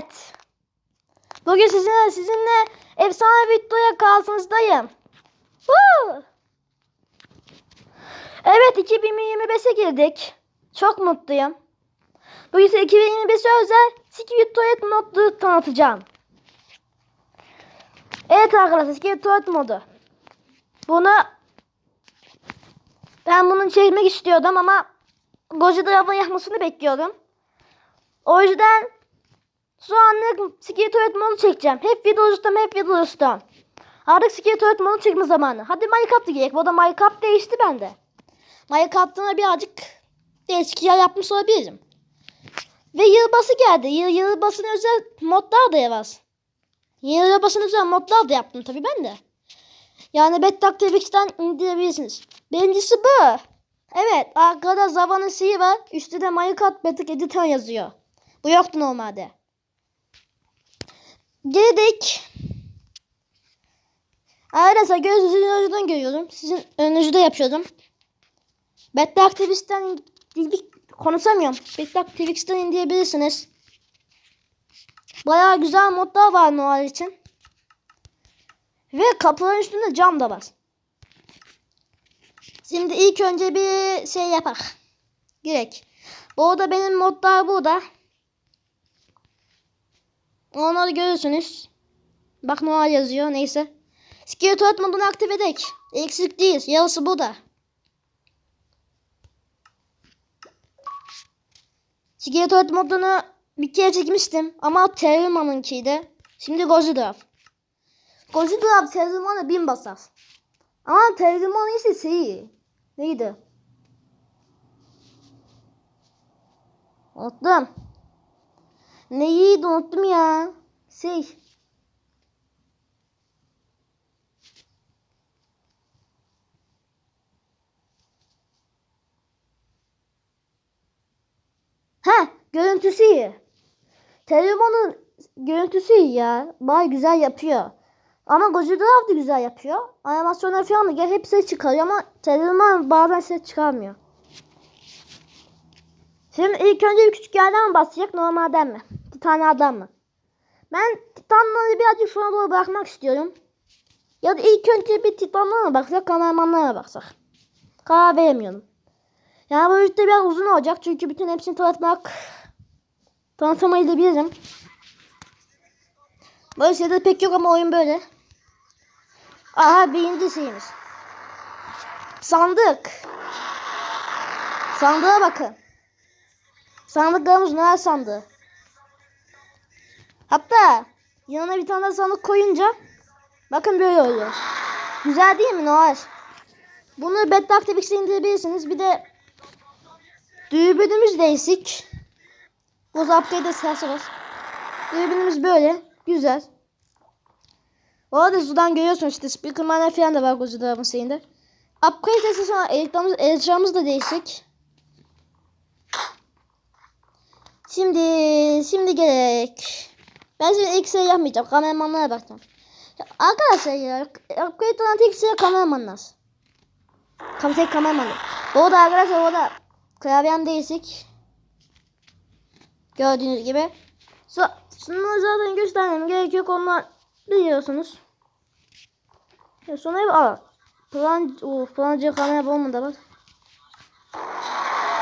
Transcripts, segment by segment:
Evet. Bugün sizinle sizinle efsane bir videoya karşınızdayım. Woo! Evet 2025'e girdik. Çok mutluyum. Bugün size 2025'e özel Secret Tuvalet modu tanıtacağım. Evet arkadaşlar Secret Tuvalet modu. Bunu ben bunu çekmek istiyordum ama Goji yapmasını bekliyorum. O yüzden şu anlık Secret Tuvalet modu çekeceğim. Hep video ustam, hep video ustam. Artık Tuvalet modu çekme zamanı. Hadi Minecraft'a gidelim. Bu da Minecraft değişti bende. Minecraft'ına birazcık değişik yer yapmış olabilirim. Ve yılbaşı geldi. Yıl, yılbaşına özel modlar da var. Yılbaşına özel modlar da yaptım tabii ben de. Yani Bedrock TVX'ten indirebilirsiniz. Birincisi bu. Evet arkada Zava'nın şeyi var. Üstte de Minecraft Bedrock Editor yazıyor. Bu yoktu normalde. Girdik. Arkadaşlar gözünüzün önünden görüyorum. Sizin önünüzde yapıyordum. TVX'ten ilgili konuşamıyorum. Bedrock TVX'ten indirebilirsiniz. Bayağı güzel modlar var Noel için. Ve kapıların üstünde cam da var. Şimdi ilk önce bir şey yapak. Girek. Bu da benim modlar burada. Onları görürsünüz. Bak Noel yazıyor neyse. Skeleton modunu aktif edek. Eksik değil. Yarısı burada. Skeleton modunu bir kere çekmiştim. Ama Terruma'nınkiydi. Şimdi Gozidrop. Gozidrop Terruma'na bin basar. Ama Terruma'nın ise şeyi. Neydi? Unuttum. Neydi unuttum ya. Şey. Ha, görüntüsü iyi. Telefonun görüntüsü iyi ya. Baya güzel yapıyor. Ama Godzilla da güzel yapıyor. Animasyonlar falan da gel hepsi çıkarıyor ama telefon bazen ses çıkarmıyor. Şimdi ilk önce bir küçük yerden mi başlayacak normalden mi? Titanlardan mı? Ben Titanları birazcık sona doğru bırakmak istiyorum. Ya da ilk önce bir Titanlara mı baksak kameramanlara mı baksak? Karar veremiyorum. Yani bu videoda biraz uzun olacak çünkü bütün hepsini tanıtmak tanıtamayabilirim. Böyle şeyler pek yok ama oyun böyle. Aha birinci şeyimiz. Sandık. Sandığa bakın. Sandıklarımız neler sandığı. Hatta yanına bir tane sandık koyunca bakın böyle oluyor. Güzel değil mi Noel? Bunu Bedrock TVX'e indirebilirsiniz. Bir de düğünümüz değişik. Bu zaptayı da sıkarsanız. Düğünümüz böyle. Güzel. Bu arada sudan görüyorsunuz işte speakermanlar falan da var Godzilla'nın şeyinde. Upgrade sesi sonra elektromuz, elektromuz da değişik. Şimdi şimdi gerek. Ben şimdi ilk şey yapmayacağım. Kameramanlara bakacağım. Ya Arkadaşlar ya upgrade olan tek şey kameramanlar. Tam tek kameramanlar. Bu arada arkadaşlar orada klavyem değişik. Gördüğünüz gibi. So, şunu zaten göstermem gerek yok. Onlar biliyorsunuz. Ya sonra bir al. Plan, o plancı kamera bomba var.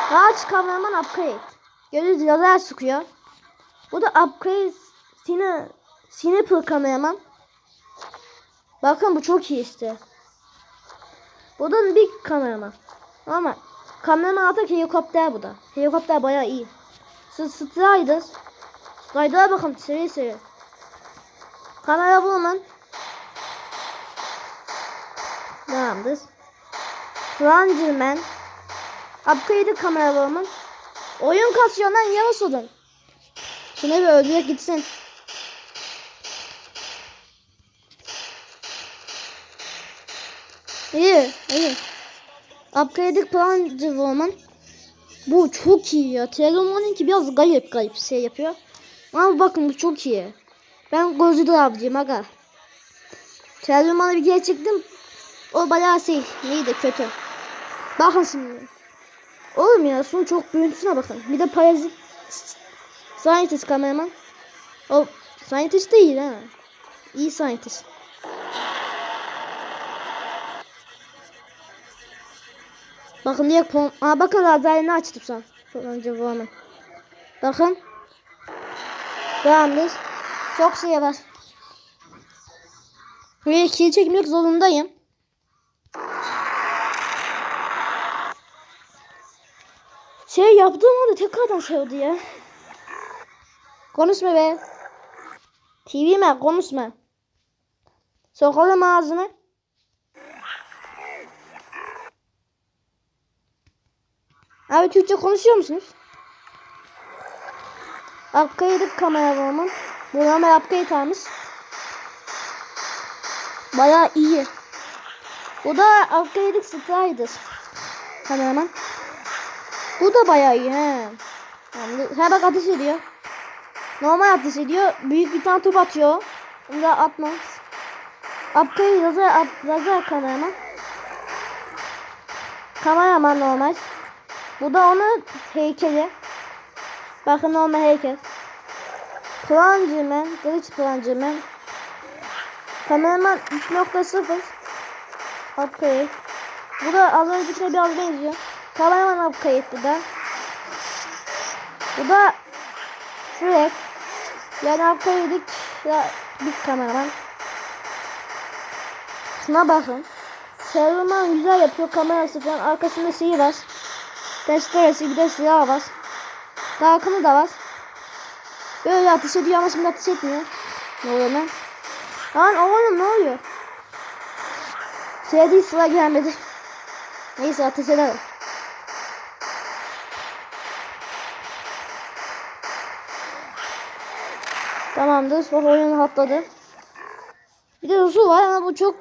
Kaç kameraman upgrade. Gördüğünüz lazer sıkıyor. Bu da upgrade sine sniper kameraman. Bakın bu çok iyi işte. Bu da bir kameraman. Ama kameraman artık helikopter bu da. Helikopter bayağı iyi. Siz Strider. Strider'a bakın seri seri. Kamera woman. Tamamdır. Rangerman. Upgrade kamera woman. Oyun kasıyor lan yavaş olun. Şunu bir öldürek gitsin. İyi, iyi. Upgraded Plunger Woman. Bu çok iyi ya. Telemon'unki biraz garip garip şey yapıyor. Ama bakın bu çok iyi. Ben Godzilla avcıyım aga. Telemon'a bir kere çıktım. O bayağı şey. Neydi kötü. Bakın şimdi. Oğlum ya son çok görüntüsüne bakın. Bir de parazit Scientist kameraman. O scientist değil ha. İyi scientist. Bakın diye pon... Aa bakın lazerlerini açtım sen. Önce bu hemen. Bakın. Tamamdır. Çok şey var. Ve ikiyi çekmek zorundayım. Şey yaptığım anda tekrardan şey oldu ya. Konuşma be. TV mi? Konuşma. Sokalım ağzını. Abi Türkçe konuşuyor musunuz? Upgrade'lik kameramanın. Bu kamera upgrade almış. Baya iyi. Bu da upgrade'lik Strider. Kameraman. Bu da baya iyi he. Yani, he bak ateş ediyor. Normal ateş ediyor. Büyük bir tane top atıyor. Bunu da atmaz. Upgrade lazer, up, lazer kameraman. Kameraman normal. Bu da onun heykeli. Bakın normal heykel. Plancımen, Glitch Plancımen. Kameraman 3.0 Upgrade. Bu da az öncekine biraz benziyor. Kameraman upgrade bu da. Bu da Frek. Yani upgrade'lik ya bir kameraman. Şuna bakın. Kameraman güzel yapıyor kamerası falan. Arkasında şeyi var. Testeresi bir de silahı var. Dalkını da var. Böyle ateş ediyor ama şimdi ateş etmiyor. Ne oluyor lan? Lan oğlum ne oluyor? Şey değil sıra gelmedi. Neyse ateş edelim. Tamamdır. Bak oyunu atladı. Bir de usul var ama bu çok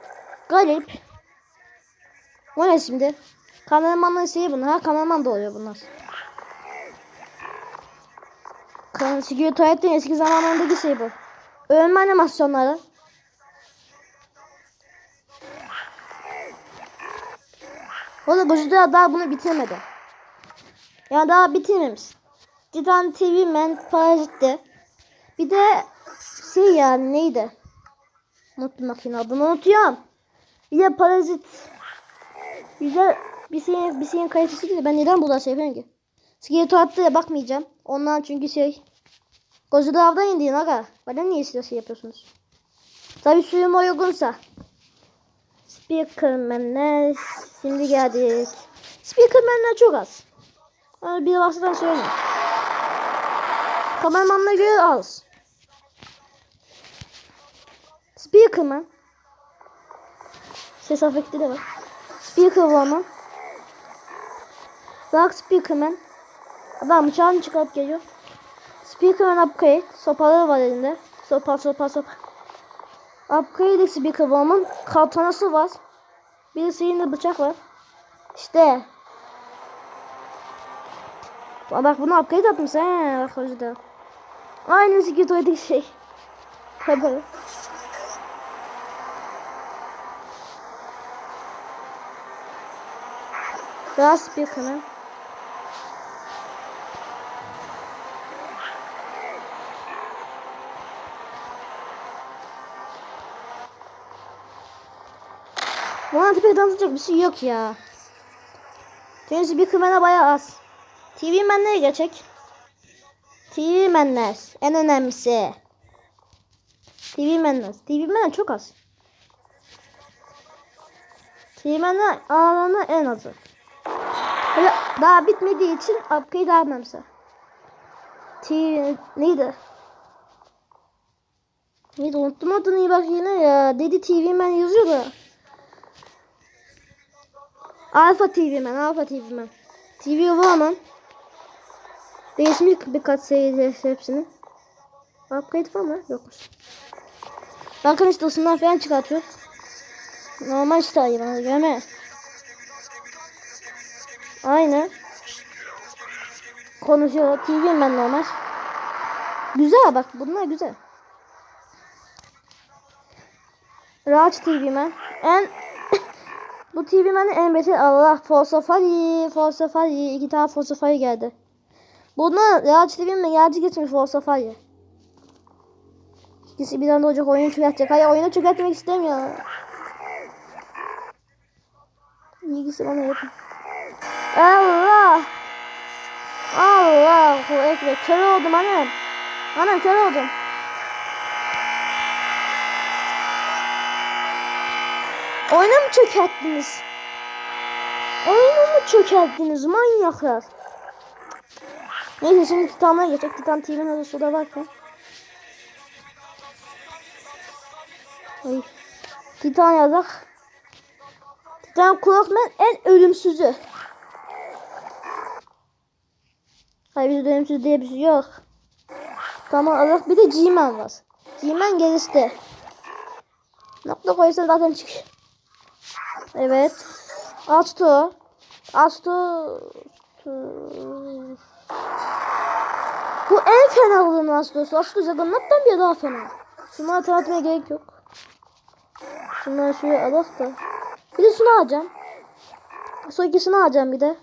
garip. O ne şimdi? Kameramanın şeyi bunlar. Ha kameraman da oluyor bunlar. Sigurd Tuvalet'in eski zamanlarındaki şey bu. Ölme animasyonları. O da Gojira daha bunu bitirmedi. Ya daha bitirmemiş. Titan TV Man Parazit'ti. Bir de şey yani neydi? Unuttum makine adını unutuyorum. Bir de Parazit. Bir şeyin, bir şeyin kalitesi değil. Ben neden burada şey yapıyorum ki? Skeletor attı bakmayacağım. Ondan çünkü şey. Gözü avdan indiğin aga. Bana niye size şey yapıyorsunuz? Tabi suyum uygunsa. Speakerman'ler. Şimdi geldik. Speakerman'ler çok az. Yani bir vasıtan söyleyeyim. Kameramanla göre az. Speakerman. Ses efekti de var. Speakerman. Dark Speakerman. Adam bıçağını çıkarıp geliyor. Speakerman upgrade. Sopaları var elinde. Sopa sopa sopa. Upgrade Speakerman'ın kaltanası var. Bir de bıçak var. İşte. Aa, Bak bunu upgrade atmış he. Bak yüzden. Aynı Security'deki şey. Tabii. Biraz Speakerman. Buna tepeye tanıtacak bir şey yok ya. Çünkü bir kımena bayağı az. TV menlere geçecek. TV menler. En önemlisi. TV menler. TV menler çok az. TV menler ağırlığına en azı. Daha bitmediği için upgrade almamışlar. TV neydi? Neydi unuttum adını iyi bak yine ya. Dedi TV men yazıyor da. Alfa TV Man, Alfa TV Man. TV Woman. Değişmiş birkaç seri hepsini. Upgrade var mı? Yokmuş. Bakın işte ısından falan çıkartıyor. Normal işte ayı bana göre. Aynı. Konuşuyor. TV Man normal. Güzel bak bunlar güzel. Raj TV Man. En bu TV Man'in en beter Allah Forsafari, Forsafari, iki tane Forsafari geldi. Bunu Raj TV Man geldi geçmiş Forsafari. İkisi bir anda olacak oyunu çökertecek. Hayır oyunu çökertmek istemiyor. İlgisi bana yapın. Allah. Allahu ekber. Kör oldum annem. Annem kör oldum. Oyunu mu çökerttiniz? Oyunu mu çökerttiniz manyaklar? Neyse şimdi Titan'a geçecek. Titan TV'nin adı suda varken. Ay. Titan yazak. Titan Crossman en ölümsüzü. Hayır bizde ölümsüz diye bir şey yok. Tamam Allah bir de G-Man var. G-Man gerisi Nokta koysa zaten çık. Evet. Açtı. Açtı. Bu en fena olan Astos. Astos Juggernaut'tan bir daha fena. Şunları tanıtmaya gerek yok. Şunları şuraya alak da. Bir de şunu alacağım. Son ikisini alacağım bir de.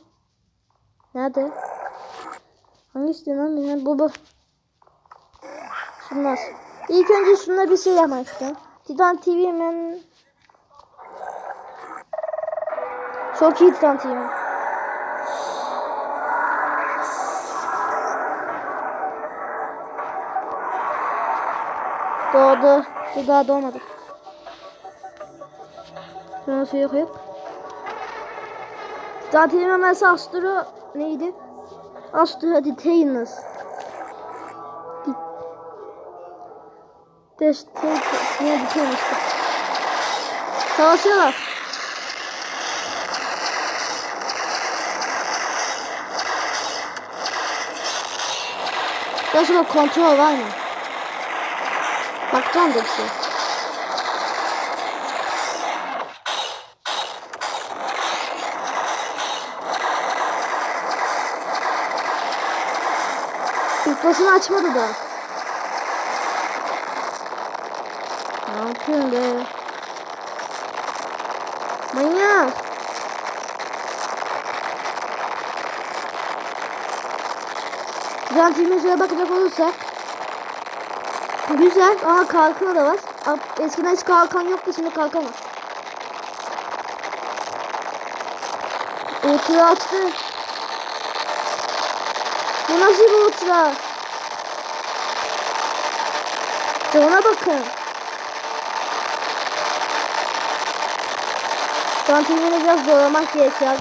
Nerede? Hangisi lan bilmem. Bu bu. Şunlar. İlk önce şunlara bir şey yapmak istiyorum. Titan TV. Çok iyi TV. Doğdu. Bu daha doğmadı. Şuna suyu koyup. TV hemen Astro neydi? Astro Detainers. Destek ne bitiyormuştu. Savaşıyorlar. Ya şurada kontrol var mı? Bakacağım da bir şey. İlkosunu açmadı da. Ne yapıyorsun be? Manyak. Güzel filmin bakacak olursak. Güzel ama kalkanı da var. Eskiden hiç kalkan yoktu şimdi kalkan var. Ultra açtı. Bu nasıl bir ultra? Ona bakın. Kantinini biraz zorlamak gerekiyor.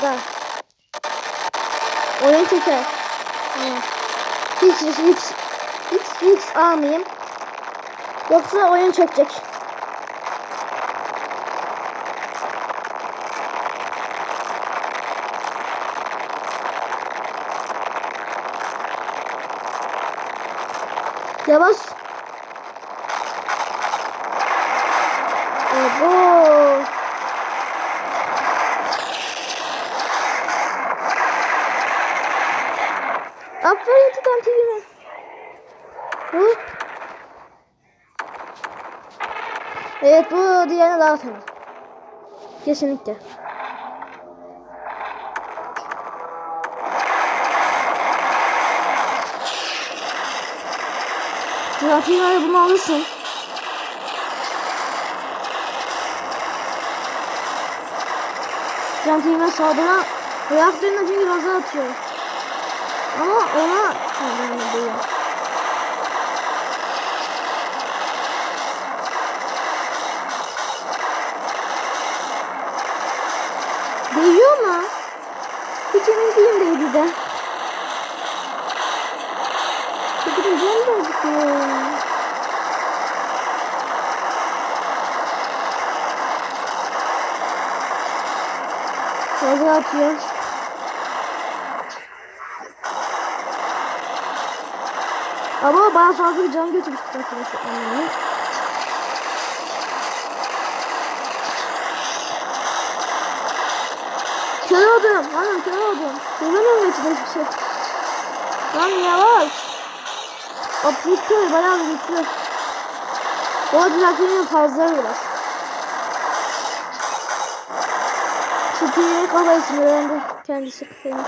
Oyun çeker. Hiç hiç hiç hiç hiç almayayım. Yoksa oyun çökecek. Yavaş. Abo. Aferin Titan TV'me. Hı? Evet bu diğerine daha fena. Kesinlikle. TV'ye bunu alırsın. TV'me saldırına reaktörüne çünkü gaza atıyor. Ama ona yani değil. Değiyor mu? Değilim değdi de. Canım da acıkıyor. Fazla atıyor. Ama bana fazla bir can götürmüştü arkadaşlar. Kör oldum. Hanım kör oldum. Göremiyorum geçin hiçbir şey. Lan yavaş. Hop gitti. Bayağı bir gitti. O düzeltmenin fazla biraz. Çiftliğine kafa öğrendi. Kendisi kendisi.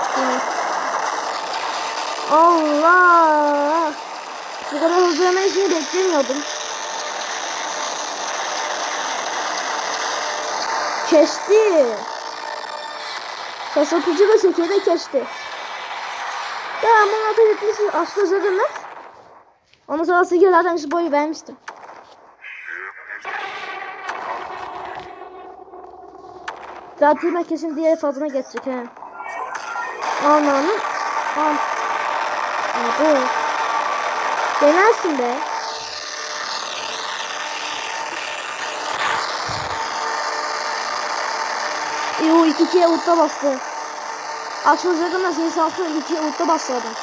Allah. Bu kadar hızlı hemen işini beklemiyordum. Kesti. Şaşırtıcı şekilde kesti. Ya bunu ateş etmişsin Aslı Zırhı'nın. Ondan sonra Sige zaten şu boyu vermiştim. Zaten kesin diğer fazla geçecek he. Ananı. An. Abi. Denersin be. Yo iki kere utta bastı. Aslında zaten nasıl insansın iki kere utta bastı adam.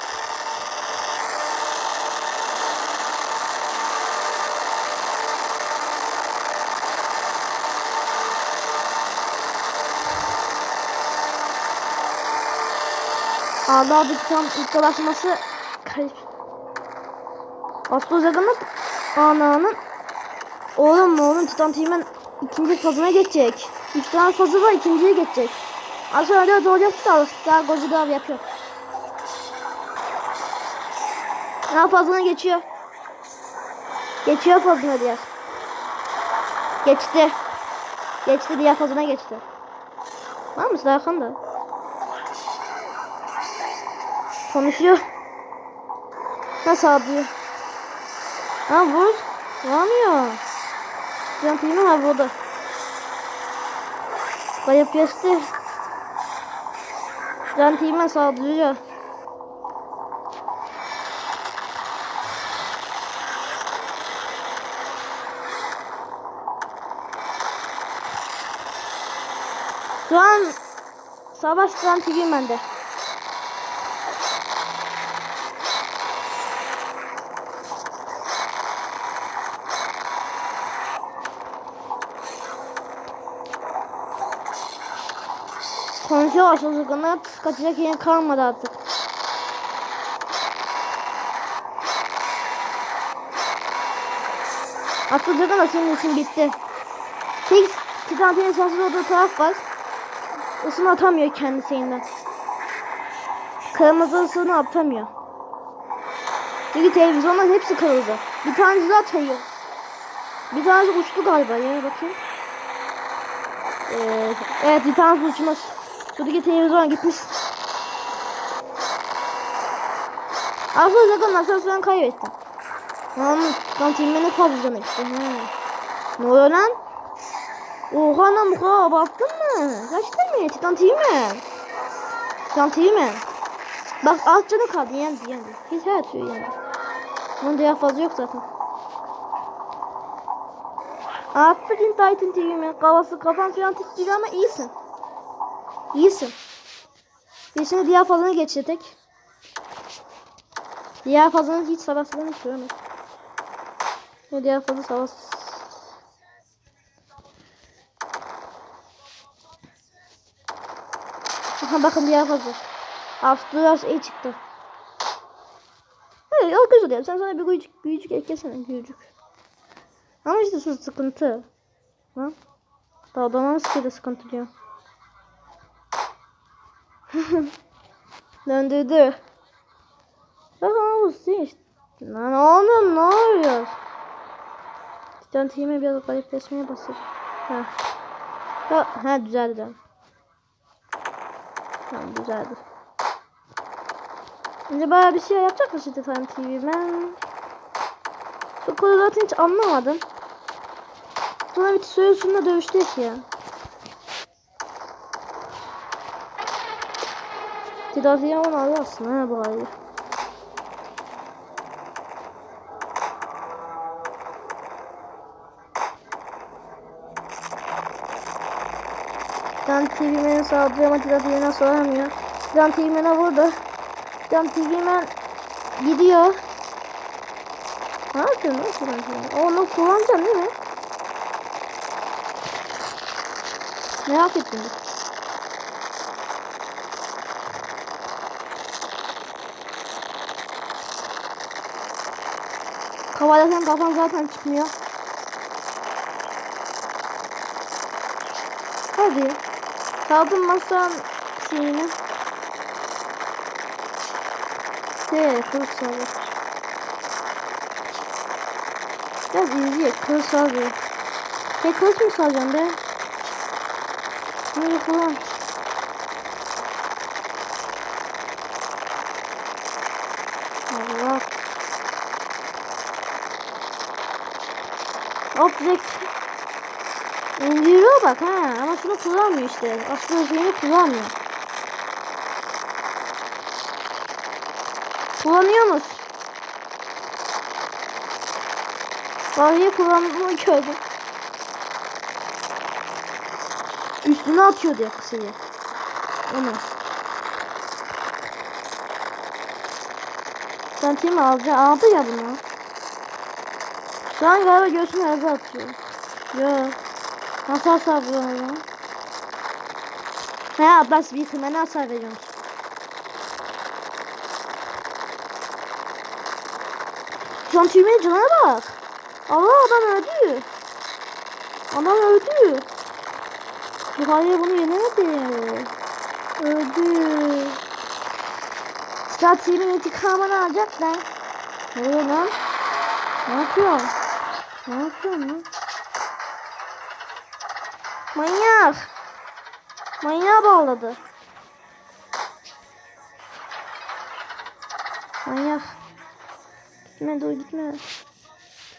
Ağda adı tam ilk dolaşması kayıp. Aslı Zagan'ın ananın Oğlum oğlum Titan Team'in ikinci fazına geçecek. Üç tane fazı var ikinciye geçecek. Az sonra dört olacaktı da daha Godzilla abi yapıyor. Daha fazlına geçiyor. Geçiyor fazlına diğer. Geçti. Geçti diğer fazlına geçti. Var mısın arkanda? Konuşuyor. Nasıl alıyor? Ha vur. Vuramıyor. Filmi var burada. Kayıp geçti. Can filmi saldırıyor. Şu an savaş filmi bende. Konuşuyor çocuklar. Kaçacak yer kalmadı artık. Atılacak ama senin için bitti. Tek Titan Tenis olduğu taraf var. Isını atamıyor kendi şeyinden. Kırmızı ısını atamıyor. Çünkü televizyonların hepsi kırıldı. Bir tanesi de atıyor. Bir tanesi uçtu galiba ya bakayım. Ee, evet bir tanesi uçmuş. Şuradaki televizyon gitmiş. Aslında zaten asansörü kaybettim. Lan lan filmine fazla canı gitti. Ne oluyor lan? Oha lan bu kadar abarttın mı? Kaçtın mı? Titan mi? Titan mi? Bak alt canı kaldı yendi yendi. Hiç her türlü yendi. Onun diğer fazla yok zaten. Aferin Titan TV mi? Kafası kafan falan titriyor ama iyisin. İyisin. Bir şimdi diğer fazını geçirdik. Diğer fazını hiç savaşlarını hiç görmedim. Diğer fazla savaş. Aha bakın diğer fazla. Avustralya iyi çıktı. Evet o güzel ya. Sen sana bir büyücük büyücük eklesene büyücük. Ama işte şu sıkıntı. Ha? Daha nasıl sıkıntı diyor. Döndürdü. Aha bu işte. Lan oğlum ne oluyor? Titan team'e biraz garipleşmeye basır. Ha. Ha, ha düzeldi. Tamam düzeldi. Bayağı bir şey yapacak mı şu Titan TV? Şu konuları hiç anlamadım. Sonra bir söyle şununla dövüştük ya. Tedaviye onu alıyor aslında ha bu hayır. Dan TV'men saldırıyor ama tedaviye soramıyor. Dan TV'men'e vurdu. Dan TV'men gidiyor. Ne yapıyorsun lan TV'men? Onu kullanacaksın değil mi? Merak ettim. Kovalasan kafan zaten çıkmıyor. Hadi. Kaldım masan şeyini. Şey, kılıç çalıyor. Biraz izliyor, kılıç çalıyor. Tek kılıç mı çalacağım be? Şunu kullan. Bak ha ama şunu kullanmıyor işte. Şeyini kullanmıyor. Kullanıyor musun? Vallahi kullanmayı gördüm. Üstüne atıyor diye kısayı. Onu. Sen tim alacaksın. Aldı ya bunu. Şu an galiba göğsüne yazı atıyor. Yo. Nasıl hasar vuruyor ya? He Abbas bir ne hasar veriyormuş? Şu an tüymenin canına bak. Allah adam öldü. Adam öldü. Bu hayır bunu yenemedi. Öldü. Statiğimin intikamını alacaklar. Ne oluyor lan? Ne yapıyorsun? Ne yapıyorsun lan? Manyak. Manyağa bağladı. Manyak. Gitme dur gitme.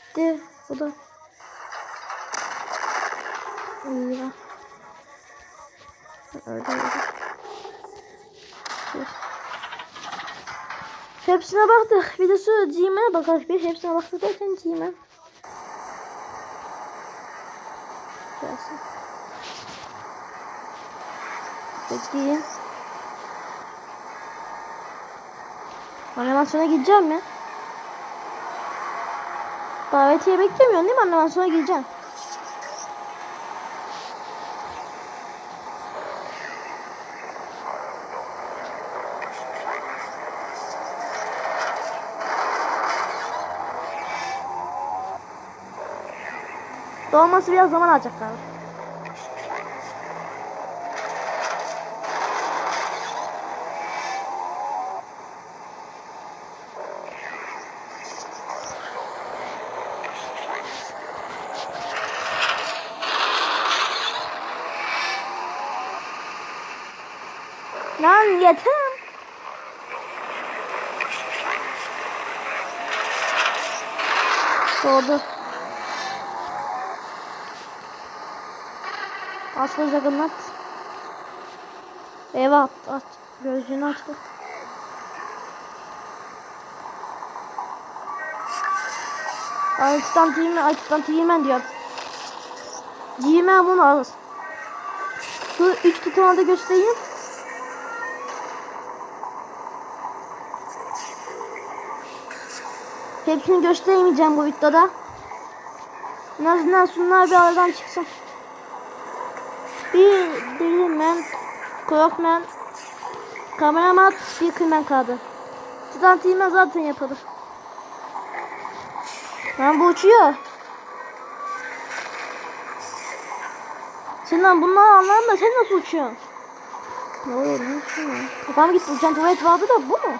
Gitti. Bu da. İyi. Öldü öldü. Hepsine baktık. Bir de şu G'me bakalım. Bir hepsine baktık derken G'me. Bekleyeyim. Animasyona gideceğim mi? Davetiye beklemiyorsun değil mi? Animasyona gideceğim. Doğması biraz zaman alacak galiba. Yeter. Doğdu. Aslı Juggernaut. Eve at, aç. Gözünü açtı. Açtan tiyime, açtan tiyimen diyor. Tiyimen bunu alır. Şu üç tutanağı da göstereyim. Hepsini gösteremeyeceğim bu videoda. En azından şunlar bir aradan çıksın. Bir Billyman, Crockman, Kameraman, bir Kıymen kaldı. Stantime zaten yapılır. Lan bu uçuyor. Sen lan bunları anlarım da sen nasıl uçuyorsun? Ne oluyor uçuyor? Kafam gitti uçan tuvalet vardı da bu mu?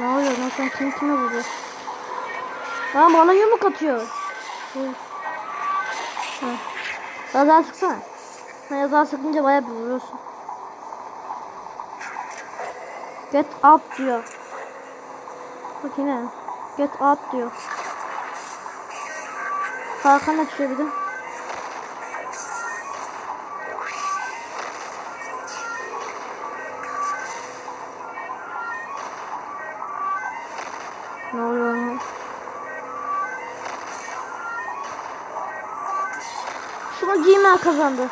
Ne oluyor lan sen kim kime vuruyor? Lan bana yumruk atıyor. Biraz daha sıksana. Biraz daha sıkınca bayağı bir vuruyorsun. Get up diyor. Bak yine. Get up diyor. Kalkan açıyor bir de. Kazandı.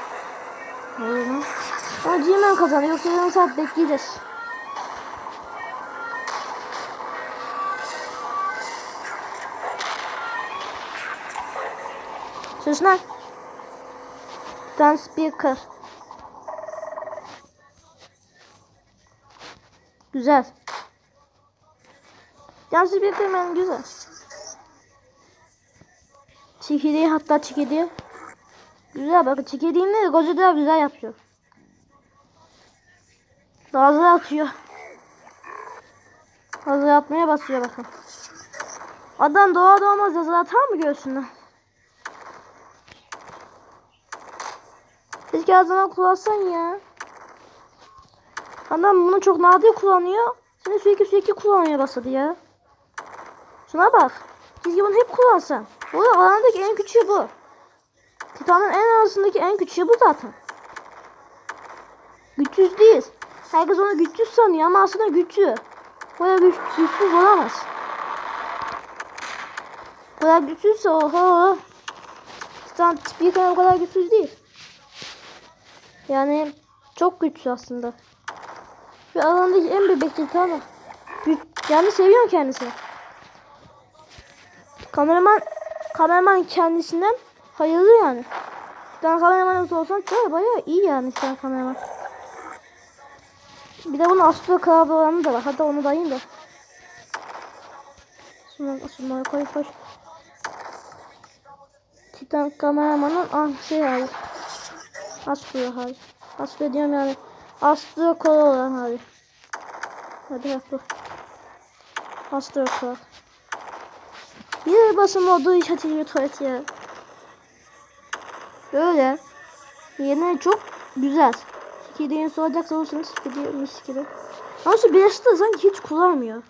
Lan? Ama Gmail kazandı. Yoksa yarım saat bekleyeceğiz. Lan. Dan speaker. Güzel. Dan speaker benim güzel. Çekirdeği hatta çekirdeği. Güzel bakın çekirdeğini Godzilla güzel yapıyor. Daha hızlı atıyor. Hızlı yapmaya basıyor bakın. Adam doğa doğmaz yazılı atar mı göğsüne? Keşke zaman kullansan ya. Adam bunu çok nadir kullanıyor. Şimdi sürekli sürekli kullanmaya başladı ya. Şuna bak. Keşke bunu hep kullansan. Bu da alandaki en küçüğü bu. Titan'ın en arasındaki en küçüğü bu zaten. Güçsüz değil. Herkes onu güçsüz sanıyor ama aslında güçlü. Böyle güç, güçsüz olamaz. Bu kadar güçsüzse oho. Titan tipi kadar o kadar güçsüz değil. Yani çok güçsüz aslında. Şu alandaki en bebek Titan o. Yani seviyorum kendisini. Kameraman kameraman kendisinden hayırlı yani. Ben kameraman olsam çok bayağı iyi yani sen kameraman. Bir de bunun astro klavye olanı da var. Hatta onu da ayayım da. Şunları, şunları koy koy. Titan kameramanın ah şey hali. Astro hali. Astro diyorum yani. Astro kolu olan hali. Hadi yap bu. Astro kol. Bir basım olduğu atıyor tuvalet ya. Böyle. Yerine çok güzel. Kedinin soracak olursanız video mis gibi. Ama şu Brest'i sanki hiç kullanmıyor.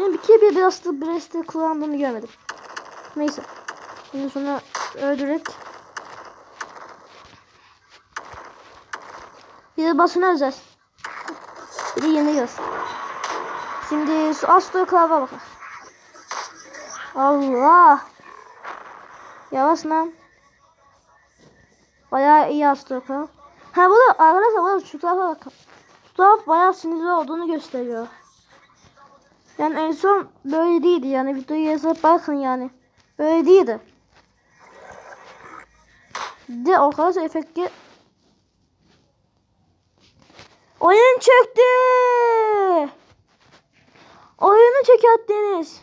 Ben bir kere bir Brest'i Brest'i kullandığını görmedim. Neyse. Şimdi sonra öldürerek bir basına özel. Bir de yeni yaz. Şimdi şu Astro Klav'a bakalım. Allah. Yavaş lan. Bayağı iyi Astro Klav. Ha bu da arkadaşlar bu şu tarafa bakın. Şu taraf bayağı sinirli olduğunu gösteriyor. Yani en son böyle değildi yani videoyu yazıp bakın yani. Böyle değildi. De arkadaşlar efekti Oyun çöktü. Oyunu çökerttiniz.